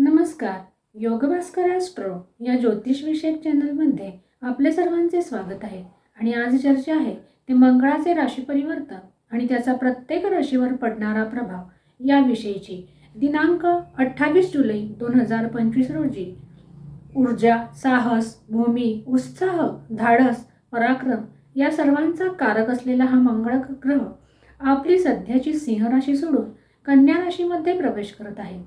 नमस्कार. योगभास्कर ॲस्ट्रो या ज्योतिषविषयक चॅनलमध्ये आपले सर्वांचे स्वागत आहे. आणि आज चर्चा आहे ते मंगळाचे राशी परिवर्तन आणि त्याचा प्रत्येक राशीवर पडणारा प्रभाव याविषयीची. दिनांक अठ्ठावीस जुलै दोन हजार पंचवीस रोजी. ऊर्जा साहस भूमी उत्साह धाडस पराक्रम या सर्वांचा कारक असलेला हा मंगळ ग्रह आपली सध्याची सिंह राशी सोडून कन्या राशीमध्ये प्रवेश करत आहे.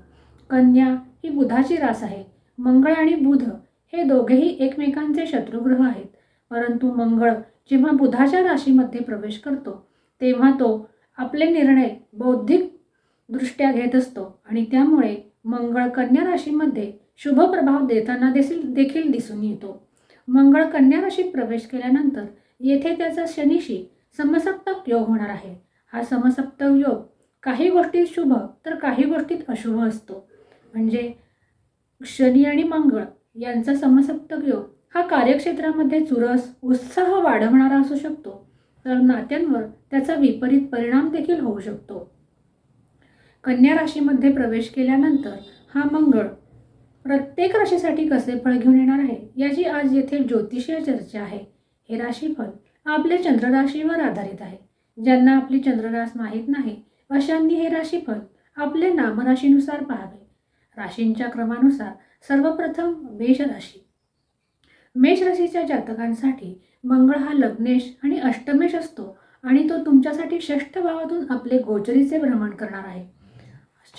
कन्या ही बुधाची रास आहे. मंगळ आणि बुध हे दोघेही एकमेकांचे शत्रुग्रह आहेत. परंतु मंगळ जेव्हा बुधाच्या राशीमध्ये प्रवेश करतो तेव्हा तो आपले निर्णय बौद्धिक दृष्ट्या घेत असतो आणि त्यामुळे मंगळ कन्या राशीमध्ये शुभ प्रभाव देताना देखील देखील दिसून येतो. मंगळ कन्या राशीत प्रवेश केल्यानंतर येथे त्याचा शनीशी समसप्तक योग होणार आहे. हा समसप्तक योग काही गोष्टीत शुभ तर काही गोष्टीत अशुभ असतो. म्हणजे शनी आणि मंगळ यांचा समसप्तक योग हा कार्यक्षेत्रामध्ये चुरस उत्साह वाढवणारा असू शकतो. तर नात्यांवर त्याचा विपरीत परिणाम देखील होऊ शकतो. कन्या राशीमध्ये प्रवेश केल्यानंतर हा मंगळ प्रत्येक राशीसाठी कसे फळ घेऊन येणार आहे याची आज येथे ज्योतिषीय चर्चा आहे. हे राशीफल आपल्या चंद्रराशीवर आधारित आहे. ज्यांना आपली चंद्ररास माहीत नाही अशांनी हे राशीफल आपल्या नामराशीनुसार पाहावे. राशींच्या क्रमानुसार सर्वप्रथम मेष राशी. मेष राशीच्या जातकांसाठी मंगळ हा लग्नेश आणि अष्टमेश असतो आणि तो तुमच्यासाठी षष्ठ भावातून आपले गोचरीचे भ्रमण करणार आहे.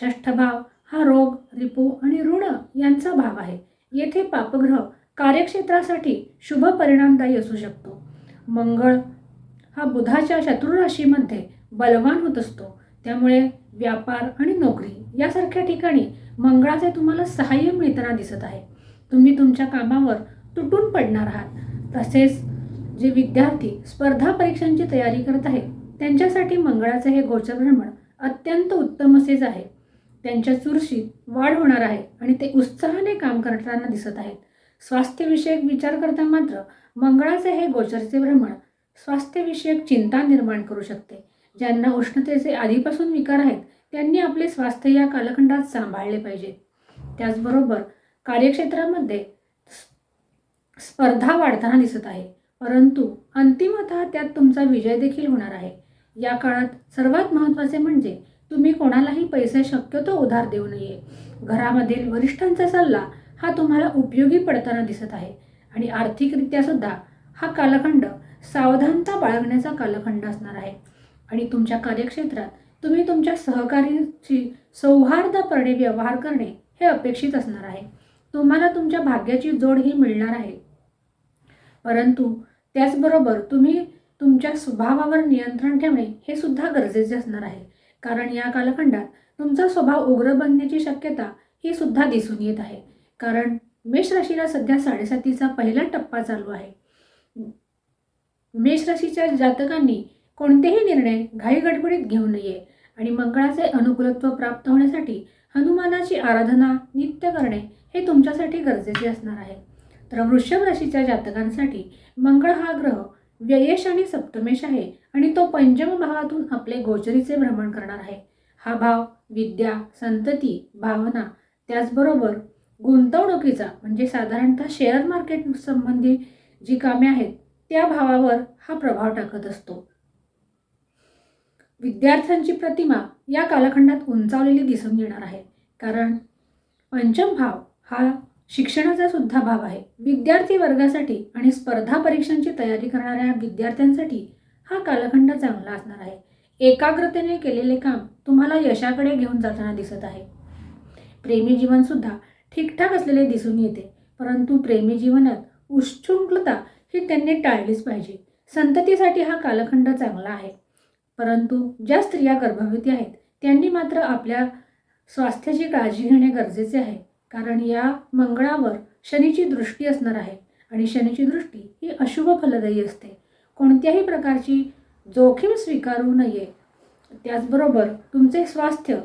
षष्ठ भाव हा रोग रिपू आणि ऋण यांचा भाव आहे. येथे पापग्रह कार्यक्षेत्रासाठी शुभ परिणामदायी असू शकतो. मंगळ हा बुधाच्या शत्रुराशीमध्ये बलवान होत असतो. त्यामुळे व्यापार आणि नोकरी यासारख्या ठिकाणी मंगळाचे तुम्हाला सहाय्य मिळताना दिसत आहे. तुम्ही तुमच्या कामावर तुटून पडणार आहात. तसेच जे विद्यार्थी स्पर्धा परीक्षांची तयारी करत आहेत त्यांच्यासाठी मंगळाचे हे गोचर भ्रमण अत्यंत उत्तम असेच आहे. त्यांच्या चुरशीत वाढ होणार आहे आणि ते उत्साहाने काम करताना दिसत आहेत. स्वास्थ्यविषयक विचार करता मात्र मंगळाचे हे गोचरचे भ्रमण स्वास्थ्यविषयक चिंता निर्माण करू शकते ज्यांना उष्णतेचे आधीपासून विकार आहेत त्यांनी आपले स्वास्थ्य या कालखंडात सांभाळले पाहिजे. त्याचबरोबर कार्यक्षेत्रामध्ये स्पर्धा वाढताना दिसत आहे. परंतु अंतिमतः त्यात तुमचा विजय देखील होणार आहे. या काळात सर्वात महत्त्वाचे म्हणजे तुम्ही कोणालाही पैसे शक्यतो उधार देऊ नये. घरामधील वरिष्ठांचा सल्ला हा तुम्हाला उपयोगी पडताना दिसत आहे. आणि आर्थिकरित्या सुद्धा हा कालखंड सावधानता बाळगण्याचा कालखंड असणार आहे. आणि तुमच्या कार्यक्षेत्रात तुम्ही तुमच्या सहकार्याची सौहार्दपणे व्यवहार करणे हे अपेक्षित असणार आहे. तुम्हाला तुमच्या भाग्याची जोड ही मिळणार आहे. परंतु त्याचबरोबर तुम्ही तुमच्या स्वभावावर नियंत्रण ठेवणे हे सुद्धा गरजेचे असणार आहे. कारण या कालखंडात तुमचा स्वभाव उग्र बनण्याची शक्यता ही सुद्धा दिसून येत आहे. कारण मेष राशीला सध्या साडेसातीचा पहिला टप्पा चालू आहे. मेष राशीच्या जातकांनी कोणतेही निर्णय घाईगडबडीत घेऊ नये. आणि मंगळाचे अनुकूलत्व प्राप्त होण्यासाठी हनुमानाची आराधना नित्य करणे हे तुमच्यासाठी गरजेचे असणार आहे. तर वृषभ राशीच्या जातकांसाठी मंगळ हा ग्रह व्ययेश आणि सप्तमेश आहे आणि तो पंचम भावातून आपले गोचरीचे भ्रमण करणार आहे. हा भाव विद्या संतती भावना त्याचबरोबर गुंतवणुकीचा म्हणजे साधारणतः शेअर मार्केट संबंधी जी कामे आहेत त्या भावावर हा प्रभाव टाकत असतो. विद्यार्थ्यांची प्रतिमा या कालखंडात उंचावलेली दिसून येणार आहे. कारण पंचम भाव हा शिक्षणाचा सुद्धा भाव आहे. विद्यार्थी वर्गासाठी आणि स्पर्धा परीक्षांची तयारी करणाऱ्या विद्यार्थ्यांसाठी हा कालखंड चांगला असणार आहे. एकाग्रतेने केलेले काम तुम्हाला यशाकडे घेऊन जाताना दिसत आहे. प्रेमी जीवनसुद्धा ठीकठाक असलेले दिसून येते. परंतु प्रेमी जीवनात उच्छृंखलता ही त्यांनी टाळलीच पाहिजे. संततीसाठी हा कालखंड चांगला आहे. परंतु ज्या स्त्रिया गर्भवती आहेत त्यांनी मात्र आपल्या स्वास्थ्याची काळजी घेणे गरजेचे आहे. कारण या मंगळावर शनीची दृष्टी असणार आहे आणि शनीची दृष्टी ही अशुभ फलदायी असते. कोणत्याही प्रकारची जोखीम स्वीकारू नये. त्याचबरोबर तुमचे स्वास्थ्य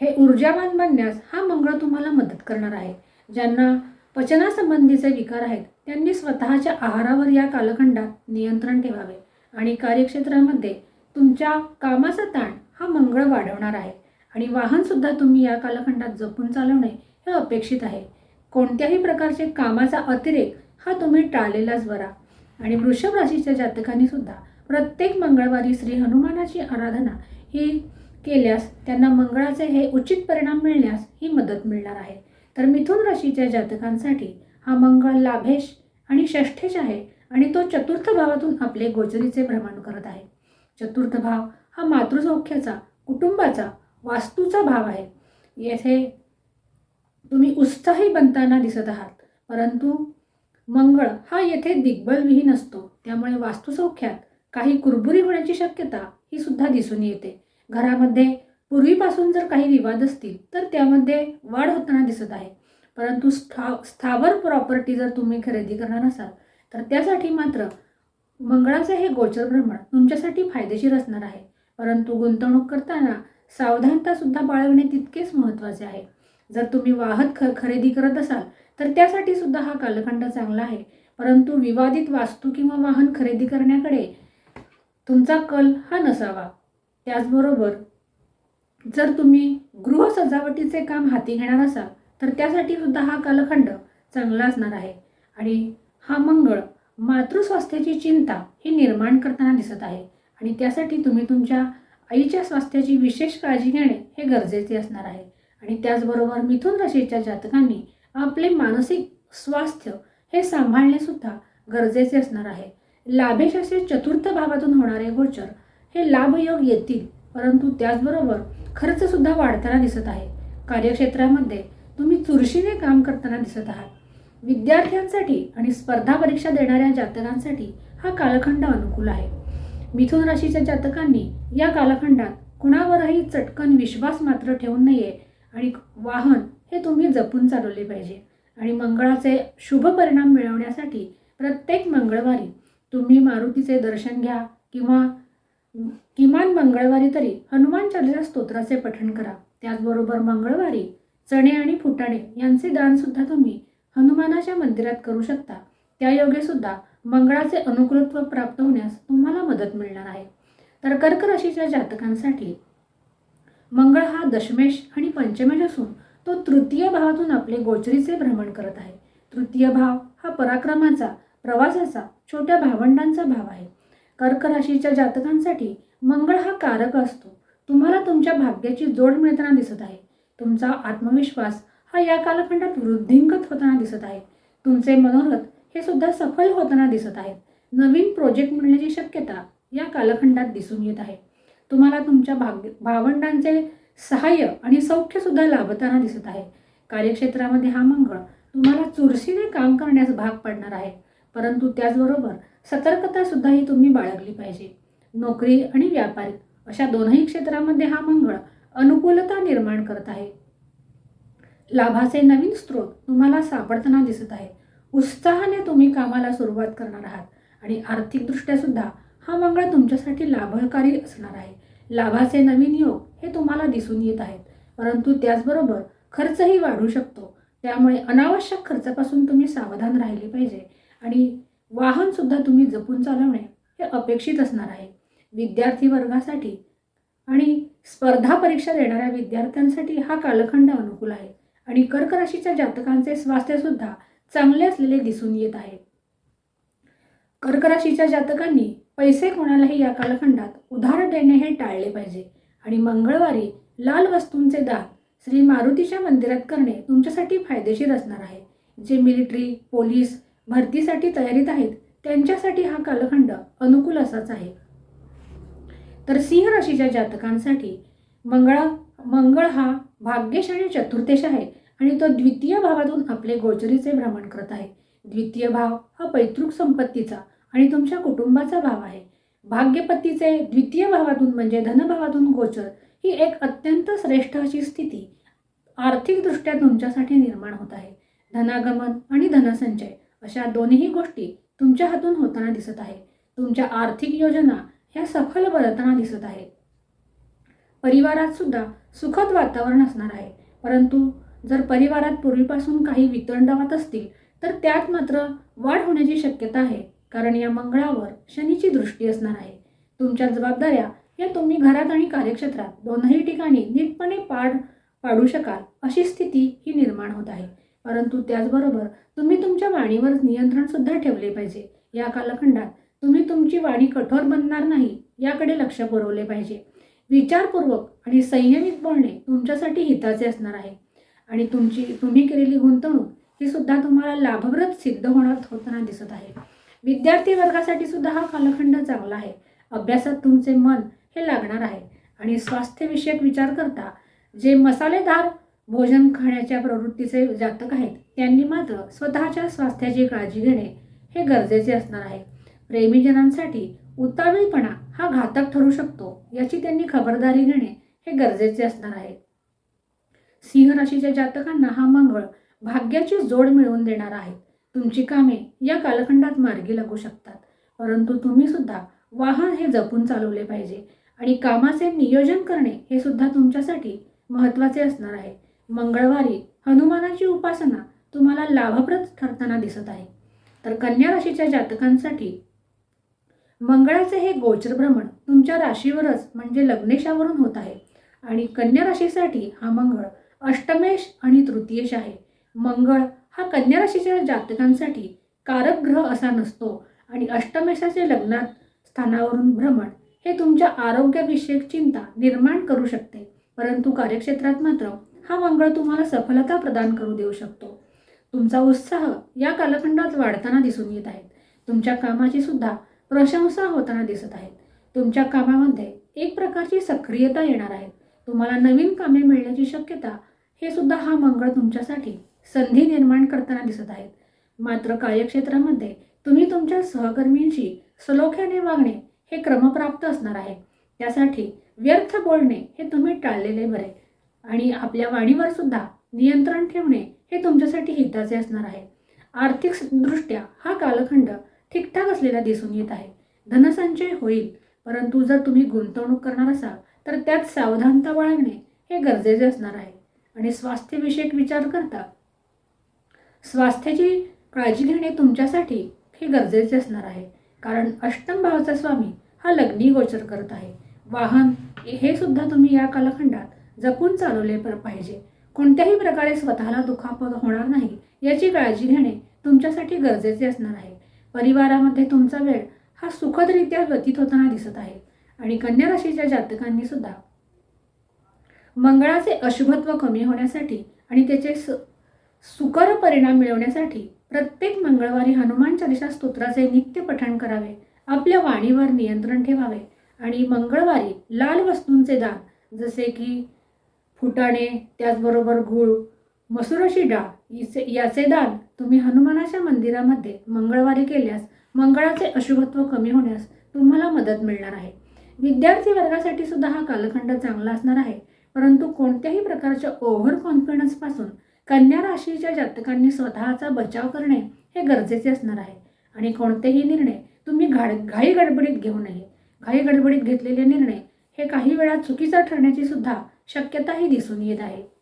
हे ऊर्जावान बनण्यास हा मंगळ तुम्हाला मदत करणार आहे. ज्यांना पचनासंबंधीचे विकार आहेत त्यांनी स्वतःच्या आहारावर या कालखंडात नियंत्रण ठेवावे. आणि कार्यक्षेत्रामध्ये तुमच्या कामाचा ताण हा मंगळ वाढवणार आहे. आणि वाहनसुद्धा तुम्ही या कालखंडात जपून चालवणे हे अपेक्षित आहे. कोणत्याही प्रकारचे कामाचा अतिरेक हा तुम्ही टाळलेलाच बरा आणि वृषभ राशीच्या जातकांनी सुद्धा प्रत्येक मंगळवारी श्री हनुमानाची आराधना ही केल्यास त्यांना मंगळाचे हे उचित परिणाम मिळण्यास ही मदत मिळणार आहे. तर मिथुन राशीच्या जातकांसाठी हा मंगळ लाभेश आणि षष्ठेश आहे. आणि तो चतुर्थ भावातून आपले गोचरीचे भ्रमण करत आहे. चतुर्थ भाव हा मातृसौख्याचा कुटुंबाचा वास्तूचा भाव आहे. येथे तुम्ही उत्साही बनताना दिसत आहात. परंतु मंगळ हा येथे दिग्बलविहीन असतो. त्यामुळे वास्तुसौख्यात काही कुरबुरी होण्याची शक्यता ही सुद्धा दिसून येते. घरामध्ये पूर्वीपासून जर काही विवाद असतील तर त्यामध्ये वाढ होताना दिसत आहे. परंतु स्था स्थावर प्रॉपर्टी जर तुम्ही खरेदी करणार असाल तर त्यासाठी मात्र मंगळाचं हे गोचर भ्रमण तुमच्यासाठी फायदेशीर असणार आहे. परंतु गुंतवणूक करताना सावधानतासुद्धा बाळगणे तितकेच महत्त्वाचे आहे. जर तुम्ही वाहत ख खरेदी करत असाल तर त्यासाठी सुद्धा हा कालखंड चांगला आहे. परंतु विवादित वास्तू किंवा वाहन खरेदी करण्याकडे तुमचा कल हा नसावा. त्याचबरोबर जर तुम्ही गृह सजावटीचे काम हाती घेणार असाल तर त्यासाठी सुद्धा हा कालखंड चांगला असणार आहे. आणि हा मंगळ मातृस्वास्थ्याची चिंता ही निर्माण करताना दिसत आहे. आणि त्यासाठी तुम्ही तुमच्या आईच्या स्वास्थ्याची विशेष काळजी घेणे हे गरजेचे असणार आहे. आणि त्याचबरोबर मिथुन राशीच्या जातकांनी आपले मानसिक स्वास्थ्य हे सांभाळणे सुद्धा गरजेचे असणार आहे. लाभेश असे चतुर्थ भावातून होणारे गोचर हे लाभयोग येतील परंतु त्याचबरोबर खर्चसुद्धा वाढताना दिसत आहे. कार्यक्षेत्रामध्ये तुम्ही चुरशीने काम करताना दिसत आहात. विद्यार्थ्यांसाठी आणि स्पर्धा परीक्षा देणाऱ्या जातकांसाठी हा कालखंड अनुकूल आहे. मिथुन राशीच्या जातकांनी या कालखंडात कुणावरही चटकन विश्वास मात्र ठेवू नये आणि वाहन हे तुम्ही जपून चालवले पाहिजे. आणि मंगळाचे शुभ परिणाम मिळवण्यासाठी प्रत्येक मंगळवारी तुम्ही मारुतीचे दर्शन घ्या किंवा किमान मंगळवारी तरी हनुमान चालीसा स्तोत्राचे पठण करा. त्याचबरोबर मंगळवारी चणे आणि फुटाणे यांचे दानसुद्धा तुम्ही हनुमानाच्या मंदिरात करू शकता. त्या योगे सुद्धा मंगळाचे अनुकूलत्व प्राप्त होण्यास तुम्हाला मदत मिळणार आहे. तर कर्क राशीच्या जातकांसाठी मंगळ हा दशमेश आणि पंचमेश असून तो तृतीय भावातून आपले गोचरीचे भ्रमण करत आहे. तृतीय भाव हा पराक्रमाचा प्रवासाचा छोट्या भावंडांचा भाव आहे. कर्क राशीच्या जातकांसाठी मंगळ हा कारक असतो. तुम्हाला तुमच्या भाग्याची जोड मिळताना दिसत आहे. तुमचा आत्मविश्वास हा या कालखंडात वृद्धिंगत होताना दिसत आहे. तुमचे मनोरथ हे सुद्धा सफल होताना दिसत आहेत. नवीन प्रोजेक्ट मिळण्याची शक्यता या कालखंडात दिसून येत आहे. तुम्हाला तुमच्या भाग भावंडांचे सहाय्य आणि सौख्यसुद्धा लाभताना दिसत आहे. कार्यक्षेत्रामध्ये हा मंगळ तुम्हाला चुरशीने काम करण्यास भाग पडणार आहे. परंतु त्याचबरोबर सतर्कता सुद्धा ही तुम्ही बाळगली पाहिजे. नोकरी आणि व्यापार अशा दोनही क्षेत्रामध्ये हा मंगळ अनुकूलता निर्माण करत आहे. लाभाचे नवीन स्रोत तुम्हाला सापडताना दिसत आहे उत्साहाने तुम्ही कामाला सुरुवात करणार आहात आणि आर्थिकदृष्ट्या सुद्धा हा मंगळ तुमच्यासाठी लाभकारी असणार आहे. लाभाचे नवीन योग हे तुम्हाला दिसून येत आहेत. परंतु त्याचबरोबर खर्चही वाढू शकतो. त्यामुळे अनावश्यक खर्चापासून तुम्ही सावधान राहिले पाहिजे आणि वाहनसुद्धा तुम्ही जपून चालवणे हे अपेक्षित असणार आहे. विद्यार्थी वर्गासाठी आणि स्पर्धा परीक्षा देणाऱ्या विद्यार्थ्यांसाठी हा कालखंड अनुकूल आहे. आणि कर्क राशीच्या जातकांचे स्वास्थ्यसुद्धा चांगले असलेले दिसून येत आहे. कर्क राशीच्या जातकांनी पैसे कोणालाही या कालखंडात उधार देणे हे टाळले पाहिजे. आणि मंगळवारी लाल वस्तूंचे दान श्री मारुतीच्या मंदिरात करणे तुमच्यासाठी फायदेशीर असणार आहे. जे मिलिटरी पोलीस भरतीसाठी तयारीत आहेत त्यांच्यासाठी हा कालखंड अनुकूल असाच आहे. तर सिंह राशीच्या जातकांसाठी मंगळा मंगळ हा भाग्येश आणि चतुर्थेश आहे आणि तो द्वितीय भावातून आपले गोचरीचे भ्रमण करत आहे. द्वितीय भाव हा पैतृक संपत्तीचा आणि तुमच्या कुटुंबाचा भाव आहे. भाग्यपत्तीचे द्वितीय भावातून म्हणजे धनभावातून गोचर ही एक अत्यंत श्रेष्ठ अशी स्थिती आर्थिकदृष्ट्या तुमच्यासाठी निर्माण होत आहे. धनागमन आणि धनसंचय अशा दोन्ही गोष्टी तुमच्या हातून होताना दिसत आहे. तुमच्या आर्थिक योजना ह्या सफल बरताना दिसत आहेत. परिवारात सुद्धा सुखद वातावरण असणार आहे. परंतु जर परिवारात पूर्वीपासून काही वितंडवात असतील तर त्यात मात्र वाढ होण्याची शक्यता आहे कारण या मंगळावर शनीची दृष्टी असणार आहे. तुमच्या जबाबदाऱ्या या तुम्ही घरात आणि कार्यक्षेत्रात दोनही ठिकाणी नीटपणे पाड पाडू शकाल अशी स्थिती ही निर्माण होत आहे. परंतु त्याचबरोबर तुम्ही तुमच्या वाणीवर नियंत्रण सुद्धा ठेवले पाहिजे. या कालखंडात तुम्ही तुमची वाणी कठोर बनणार नाही याकडे लक्ष पुरवले पाहिजे. विचारपूर्वक आणि संयमित बोलणे तुमच्यासाठी हिताचे असणार आहे. आणि तुमची तुम्ही केलेली गुंतवणूक ही सुद्धा तुम्हाला लाभप्रद सिद्ध होणार होताना दिसत आहे. विद्यार्थी वर्गासाठी सुद्धा हा कालखंड चांगला आहे. अभ्यासात तुमचे मन हे लागणार आहे. आणि स्वास्थ्यविषयक विचार करता जे मसालेदार भोजन खाण्याच्या प्रवृत्तीचे जातक आहेत त्यांनी मात्र स्वतःच्या स्वास्थ्याची काळजी घेणे हे गरजेचे असणार आहे. प्रेमीजनांसाठी उतावीळपणा हा घातक ठरू शकतो याची त्यांनी खबरदारी घेणे हे गरजेचे असणार आहे. सिंह राशीच्या जातकांना हा मंगळ भाग्याची जोड मिळवून देणार आहे तुमची कामे या कालखंडात मार्गी लागू शकतात. परंतु तुम्ही सुद्धा वाहन हे जपून चालवले पाहिजे आणि कामाचे नियोजन करणे हे सुद्धा तुमच्यासाठी महत्त्वाचे असणार आहे. मंगळवारी हनुमानाची उपासना तुम्हाला लाभप्रद ठरताना दिसत आहे. तर कन्या राशीच्या जातकांसाठी मंगळाचे हे गोचर भ्रमण तुमच्या राशीवरच म्हणजे लग्नेशावरून होत आहे. आणि कन्या राशीसाठी हा मंगळ अष्टमेश आणि तृतीयेश आहे. मंगळ हा कन्या राशीच्या जातकांसाठी कारक ग्रह असा नसतो. आणि अष्टमेशाचे लग्नात स्थानावरून भ्रमण हे तुमच्या आरोग्याविषयक चिंता निर्माण करू शकते. परंतु कार्यक्षेत्रात मात्र हा मंगळ तुम्हाला सफलता प्रदान करू देऊ शकतो. तुमचा उत्साह या कालखंडात वाढताना दिसून येत आहेत तुमच्या कामाची सुद्धा प्रशंसा होताना दिसत आहेत. तुमच्या कामामध्ये एक प्रकारची सक्रियता येणार आहे. तुम्हाला नवीन कामे मिळण्याची शक्यता हे सुद्धा हा मंगळ तुमच्यासाठी संधी निर्माण करताना दिसत आहेत. मात्र कार्यक्षेत्रामध्ये तुम्ही तुमच्या सहकर्मींशी सलोख्याने वागणे हे क्रमप्राप्त असणार आहे. त्यासाठी व्यर्थ बोलणे हे तुम्ही टाळलेले बरे. आणि आपल्या वाणीवर सुद्धा नियंत्रण ठेवणे हे तुमच्यासाठी हिताचे असणार आहे. आर्थिक दृष्ट्या हा कालखंड ठीकठाक असलेला दिसून येत आहे. धनसंचय होईल परंतु जर तुम्ही गुंतवणूक करणार असाल तर त्यात सावधानता बाळगणे हे गरजेचे असणार आहे. आणि स्वास्थ्यविषयक विचार करता स्वास्थ्याची काळजी घेणे तुमच्यासाठी हे गरजेचे असणार आहे. कारण अष्टम भावाचा स्वामी हा लग्नी गोचर करत आहे. वाहन हे सुद्धा तुम्ही या कालखंडात जपून चालवले पर पाहिजे. कोणत्याही प्रकारे स्वतःला दुखापत होणार नाही याची काळजी घेणे तुमच्यासाठी गरजेचे असणार आहे. परिवारामध्ये तुमचा वेळ हा सुखदरित्या व्यतीत होताना दिसत आहे आणि कन्या राशीच्या जातकांनी सुद्धा. मंगळाचे अशुभत्व कमी होण्यासाठी आणि त्याचे स सुकर परिणाम मिळवण्यासाठी प्रत्येक मंगळवारी हनुमान चालिसा स्तोत्राचे नित्य पठण करावे आपल्या वाणीवर नियंत्रण ठेवावे आणि मंगळवारी लाल वस्तूंचे दान जसे की फुटाणे त्याचबरोबर गूळ मसुराची डाळ याचे दान तुम्ही हनुमानाच्या मंदिरामध्ये मंगळवारी केल्यास मंगळाचे अशुभत्व कमी होण्यास तुम्हाला मदत मिळणार आहे. विद्यार्थी वर्गासाठी सुद्धा हा कालखंड चांगला असणार आहे. परंतु कोणत्याही प्रकारच्या ओव्हर कॉन्फिडन्सपासून कन्या राशीच्या जातकांनी स्वतःचा बचाव करणे हे गरजेचे असणार आहे. आणि कोणतेही निर्णय तुम्ही घाड घाई गडबडीत घेऊ नये. घाई गडबडीत घेतलेले निर्णय हे काही वेळा चुकीचा ठरण्याची सुद्धा शक्यताही दिसून येत आहे.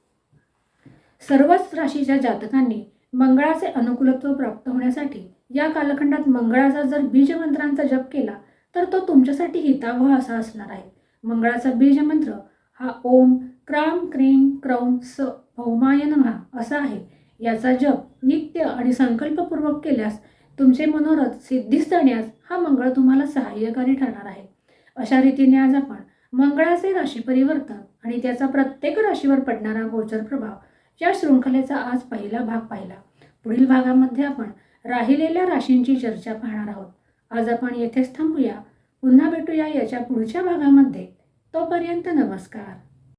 सर्वच राशीच्या जातकांनी मंगळाचे अनुकूलत्व प्राप्त होण्यासाठी या कालखंडात मंगळाचा जर बीजमंत्रांचा जप केला तर तो तुमच्यासाठी हितावह असा असणार आहे. मंगळाचा बीजमंत्र हा ओम क्राम क्रीम क्रौम स भौमायन नमः असा आहे. याचा जप नित्य आणि संकल्पपूर्वक केल्यास तुमचे मनोरथ सिद्धीस जाण्यास हा मंगळ तुम्हाला सहाय्यकारी ठरणार आहे. अशा रीतीने आज आपण मंगळाचे राशी परिवर्तन आणि त्याचा प्रत्येक राशीवर पडणारा गोचर प्रभाव या शृंखलेचा आज पहिला भाग पाहिला. पुढील भागामध्ये आपण राहिलेल्या राशींची चर्चा पाहणार आहोत. आज आपण येथेच थांबूया. पुन्हा भेटूया याच्या पुढच्या भागामध्ये. तोपर्यंत नमस्कार.